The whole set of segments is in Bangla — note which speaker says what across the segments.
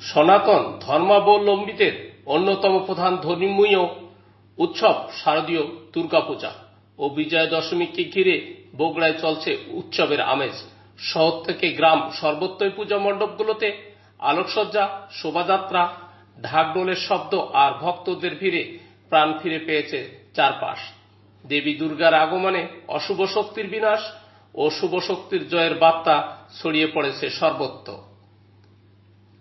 Speaker 1: সনাতন ধর্মাবলম্বীদের অন্যতম প্রধান ধর্মীয় উৎসব শারদীয় দুর্গাপূজা ও বিজয়া দশমীকে ঘিরে বগুড়ায় চলছে উৎসবের আমেজ। শহর থেকে গ্রাম সর্বত্রই পূজা মণ্ডপগুলোতে আলোকসজ্জা, শোভাযাত্রা, ঢাকঢোলের শব্দ আর ভক্তদের ভিড়ে প্রাণ ফিরে পেয়েছে চারপাশ। দেবী দুর্গার আগমনে অশুভ শক্তির বিনাশ ও শুভ শক্তির জয়ের বার্তা ছড়িয়ে পড়েছে সর্বত্র।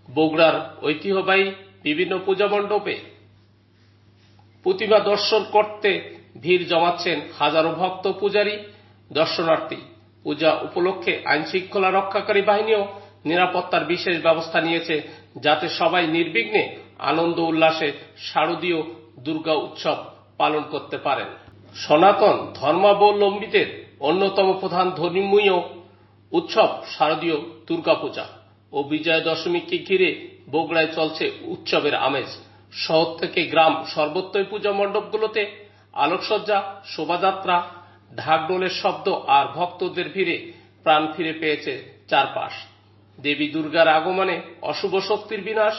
Speaker 1: বগুড়ার ঐতিহ্যবাহী বিভিন্ন পূজা মণ্ডপে প্রতিমা দর্শন করতে ভিড় জমাচ্ছেন হাজারো ভক্ত পূজারী, দর্শনার্থী। পূজা উপলক্ষে আইন শৃঙ্খলা রক্ষাকারী বাহিনীও নিরাপত্তার বিশেষ ব্যবস্থা নিয়েছে, যাতে সবাই নির্বিঘ্নে আনন্দ উল্লাসে শারদীয় দুর্গা উৎসব পালন করতে পারেন। সনাতন ধর্মাবলম্বীদের অন্যতম প্রধান ধর্মীয় উৎসব শারদীয় দুর্গাপূজা। ও বিজয়া দশমীকে ঘিরে বগুড়ায় চলছে উৎসবের আমেজ। শহর থেকে গ্রাম সর্বত্রই পূজা মণ্ডপগুলোতে আলোকসজ্জা, শোভাযাত্রা, ঢাকঢোলের শব্দ আর ভক্তদের ভিড়ে প্রাণ ফিরে পেয়েছে চারপাশ। দেবী দুর্গার আগমনে অশুভ শক্তির বিনাশ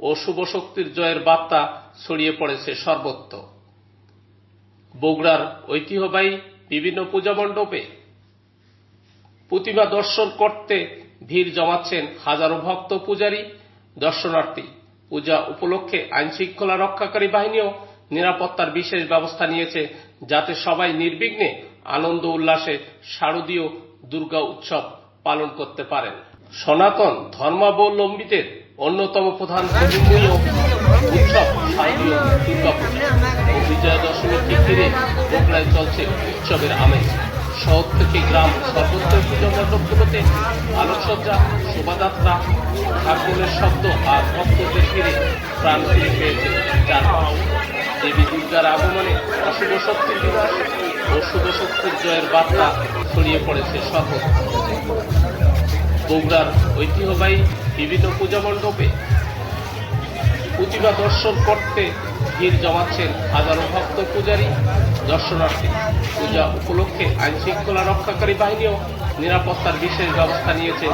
Speaker 1: ও শুভ শক্তির জয়ের বার্তা ছড়িয়ে পড়েছে সর্বত্র। বগুড়ার ঐতিহ্যবাহী বিভিন্ন পূজা মণ্ডপে প্রতিমা দর্শন করতে ভিড় জমাচ্ছেন হাজারো ভক্ত পূজারী, দর্শনার্থী। পূজা উপলক্ষে আইন শৃঙ্খলা রক্ষাকারী বাহিনীও নিরাপত্তার বিশেষ ব্যবস্থা নিয়েছে, যাতে সবাই নির্বিঘ্নে আনন্দ উল্লাসে শারদীয় দুর্গা উৎসব পালন করতে পারেন। সনাতন ধর্মাবলম্বীদের অন্যতম প্রধান উৎসব শারদীয় দশমীকে ঘিরে চলছে উৎসবের আমেজ। শহর থেকে গ্রাম সর্বত্র পূজা মণ্ডপগুলোতে আলোকসজ্জা, শোভাযাত্রা, ঠাকুরের শব্দ আর ভক্তদের ঘিরে প্রাণ ফিরে পেয়েছে চারপাশ দেবী দুর্গার আগমনে অশুভ শক্তির বিনাশ ও শুভ শক্তির জয়ের বার্তা ছড়িয়ে পড়েছে সর্বত্র বগুড়ার ঐতিহ্যবাহী বিভিন্ন পূজা মণ্ডপে প্রতিমা দর্শন করতে ভিড় জমাচ্ছেন হাজারো ভক্ত পূজারী। দর্শনার্থী। পূজা উপলক্ষে আইন শৃঙ্খলা রক্ষাকারী বাহিনীও নিরাপত্তার বিশেষ ব্যবস্থা নিয়েছে,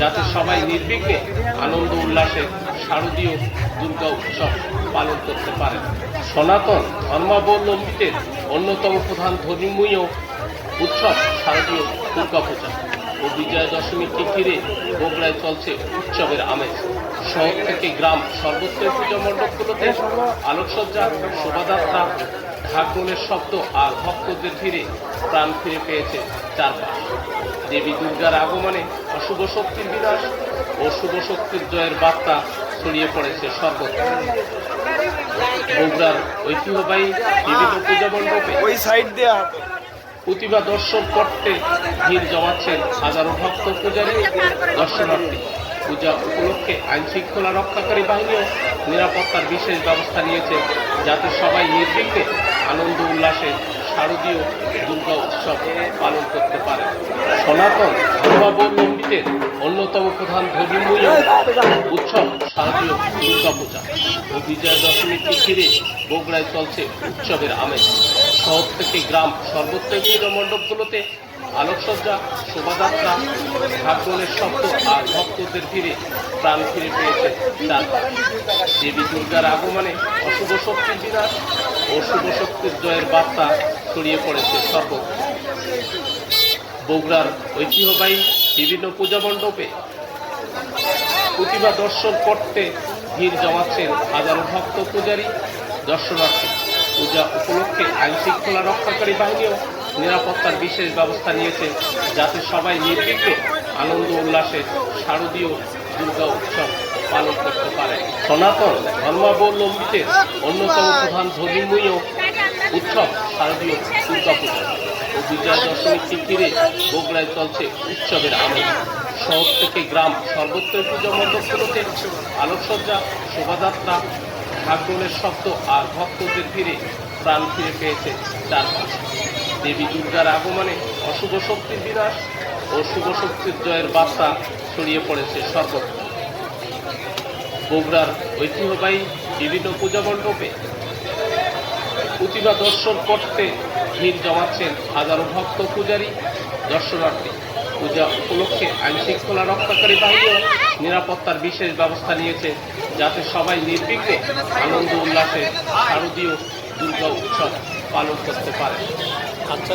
Speaker 1: যাতে সবাই নির্বিঘ্নে আনন্দ উল্লাসে শারদীয় দুর্গা উৎসব পালন করতে পারেন সনাতন ধর্মাবলম্বীদের অন্যতম প্রধান ধর্মীয় উৎসব শারদীয় দুর্গাপূজা। ও বিজয়া দশমীকে ঘিরে বগুড়ায় চলছে উৎসবের আমেজ। শহর থেকে গ্রাম সর্বত্রই পূজা মণ্ডপগুলোতে আলোকসজ্জা, শোভাযাত্রা ঢাকঢোলের শব্দ আর ভক্তদের ভিড়ে প্রাণ ফিরে পেয়েছে চারপাশ। দেবী দুর্গার আগমনে অশুভ শক্তির বিনাশ ও শুভ শক্তির জয়ের বার্তা ছড়িয়ে পড়েছে সর্বত্র। বগুড়ার ঐতিহ্যবাহী বিভিন্ন পূজা মণ্ডপে
Speaker 2: ওই সাইড দিয়ে।
Speaker 1: প্রতিভা দর্শন করতে ভিড় জমাচ্ছেন হাজারো ভক্ত পূজারী দর্শনার্থী। পূজা উপলক্ষে আইন শৃঙ্খলা রক্ষাকারী বাহিনীও নিরাপত্তার বিশেষ ব্যবস্থা নিয়েছে যাতে সবাই নির্বিঘ্নে আনন্দ উল্লাসে শারদীয় দুর্গা উৎসব পালন করতে পারে। সনাতন ধর্মাবলম্বীদের অন্যতম প্রধান ধর্মীয় উৎসব শারদীয় দুর্গা পূজা। ও বিজয়া দশমীকে ঘিরে বগুড়ায় চলছে উৎসবের আমেজ। শহর থেকে গ্রাম সর্বত্রই পূজা মণ্ডপগুলোতে আলোকসজ্জা, শোভাযাত্রা ঢাকঢোলের শব্দ আর ভক্তদের ভিড়ে প্রাণ ফিরে পেয়েছে দেবী দুর্গার আগমনে অশুভ শক্তির বিনাশ ও শুভ শক্তির জয়ের বার্তা ছড়িয়ে পড়েছে সর্বত্র। বগুড়ার ঐতিহ্যবাহী বিভিন্ন পূজা মণ্ডপে প্রতিভা দর্শন করতে ভিড় জমাচ্ছেন হাজারো ভক্ত পূজারী, দর্শনার্থী। পূজা উপলক্ষে আইন শৃঙ্খলা রক্ষাকারী বাহিনীও নিরাপত্তার বিশেষ ব্যবস্থা নিয়েছে, যাতে সবাই নির্বিঘ্নে আনন্দ, উল্লাসে শারদীয় দুর্গা উৎসব পালন করতে পারে। সনাতন ধর্মাবলম্বীদের অন্যতম প্রধান ধর্মীয় উৎসব শারদীয় দুর্গাপূজা। ও বিজয়া দশমীকে ঘিরে বগুড়ায় চলছে উৎসবের আমেজ। শহর থেকে গ্রাম সর্বত্র পূজা মণ্ডপগুলোতে আলোকসজ্জা, শোভাযাত্রা ঢাকঢোলের শব্দ আর ভক্তদের ভিড়ে প্রাণ ফিরে পেয়েছে চারপাশ। দেবী দুর্গার আগমনে অশুভ শক্তির বিনাশ ও শুভ শক্তির জয়ের বার্তা ছড়িয়ে পড়েছে সর্বত্র বগুড়ার ঐতিহ্যবাহী বিভিন্ন পূজা মণ্ডপে প্রতিমা দর্শন করতে ভিড় জমাচ্ছেন হাজারো ভক্ত পূজারী, দর্শনার্থী। পূজা উপলক্ষে আইন শৃঙ্খলা রক্ষাকারী বাহিনীও নিরাপত্তার বিশেষ ব্যবস্থা নিয়েছে, যাতে সবাই নির্বিঘ্নে আনন্দ উল্লাসে শারদীয় দুর্গা উৎসব পালন করতে পারে।
Speaker 2: আচ্ছা